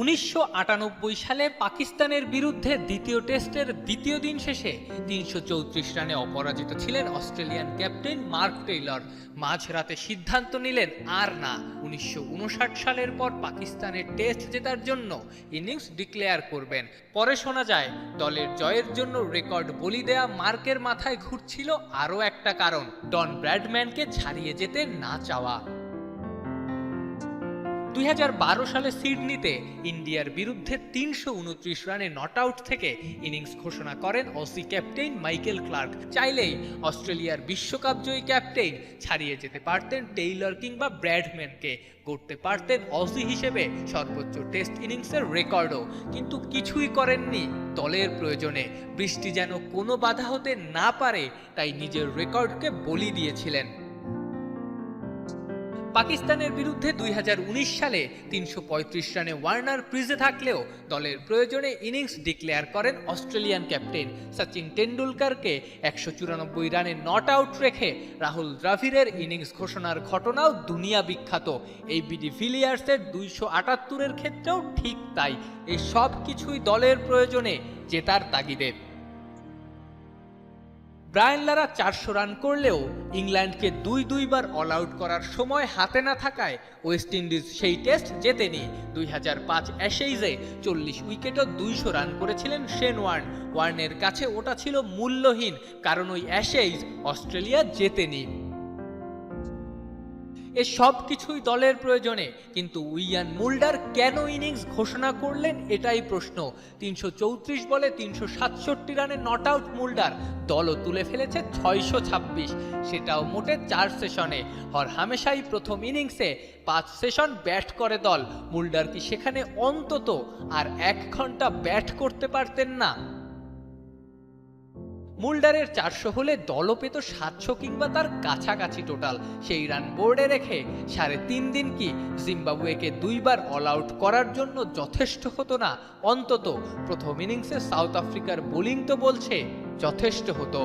উনিশশো আটানব্বই সালে পাকিস্তানের বিরুদ্ধে দ্বিতীয় টেস্টের দ্বিতীয় দিন শেষে তিনশো চৌত্রিশ রানে অপরাজিত ছিলেন অস্ট্রেলিয়ান ক্যাপ্টেন মার্ক টেইলর। মাঝরাতে সিদ্ধান্ত নিলেন আর না, উনিশশো উনষাট সালের পর পাকিস্তানের টেস্ট জেতার জন্য ইনিংস ডিক্লেয়ার করবেন। পরে শোনা যায়, দলের জয়ের জন্য রেকর্ড বলি দেয়া মার্কের মাথায় ঘুরছিল আরও একটা কারণ, ডন ব্র্যাডম্যানকে ছাড়িয়ে যেতে না চাওয়া। দুই হাজার বারো সালে সিডনিতে ইন্ডিয়ার বিরুদ্ধে তিনশো উনত্রিশ রানে নট আউট থেকে ইনিংস ঘোষণা করেন অসি ক্যাপ্টেন মাইকেল ক্লার্ক। চাইলেই অস্ট্রেলিয়ার বিশ্বকাপ জয়ী ক্যাপ্টেন ছাড়িয়ে যেতে পারতেন টেইলর কিংবা ব্র্যাডম্যানকে। করতে পারতেন অসি হিসেবে সর্বোচ্চ টেস্ট ইনিংসের রেকর্ডও। কিন্তু কিছুই করেননি দলের প্রয়োজনে। বৃষ্টি যেন কোনো বাধা হতে না পারে, তাই নিজের রেকর্ডকে বলি দিয়েছিলেন। পাকিস্তানের বিরুদ্ধে দুই হাজার উনিশ সালে তিনশো পঁয়ত্রিশ রানে ওয়ার্নার ক্রিজে থাকলেও দলের প্রয়োজনে ইনিংস ডিক্লেয়ার করেন অস্ট্রেলিয়ান ক্যাপ্টেন সচিন টেন্ডুলকারকে একশো চুরানব্বই রানে নট আউট রেখে রাহুল দ্রাভিড়ের ইনিংস ঘোষণার ঘটনাও দুনিয়া বিখ্যাত। এই বিডি ভিলিয়ার্সের দুইশো আটাত্তরের ক্ষেত্রেও ঠিক তাই। এই সব কিছুই দলের প্রয়োজনে জেতার তাগিদে। ব্রায়ান লারা চারশো রান করলেও ইংল্যান্ডকে দুই দুইবার অল আউট করার সময় হাতে না থাকায় ওয়েস্ট ইন্ডিজ সেই টেস্ট জেতেনি। দুই হাজার পাঁচ অ্যাশেইজে চল্লিশ উইকেটও দুইশো রান করেছিলেন শেন ওয়ার্ন। ওয়ার্নের কাছে ওটা ছিল মূল্যহীন, কারণ ওই অ্যাশেইজ অস্ট্রেলিয়া জেতেনি। এ সব কিছুই দলের প্রয়োজনে। কিন্তু উইয়ান মুল্ডার কেন ইনিংস ঘোষণা করলেন এটাই প্রশ্ন। তিনশো চৌত্রিশ বলে তিনশো সাতষট্টি রানে নট আউট মুল্ডার দলও তুলে ফেলেছে ছয়শো ছাব্বিশ। সেটাও মোটে চার সেশনে। হর হামেশাই প্রথম ইনিংসে পাঁচ সেশন ব্যাট করে দল। মুল্ডার কি সেখানে অন্তত আর এক ঘণ্টা ব্যাট করতে পারতেন না? মুল্ডারের চারশো হলে দলও পেত সাতশো কিংবা তার কাছাকাছি টোটাল। সেই রান বোর্ডে রেখে সাড়ে তিন দিন কি জিম্বাবুয়েকে দুইবার অল আউট করার জন্য যথেষ্ট হতো না? অন্তত প্রথম ইনিংসে সাউথ আফ্রিকার বোলিং তো বলছে, যথেষ্ট হতো।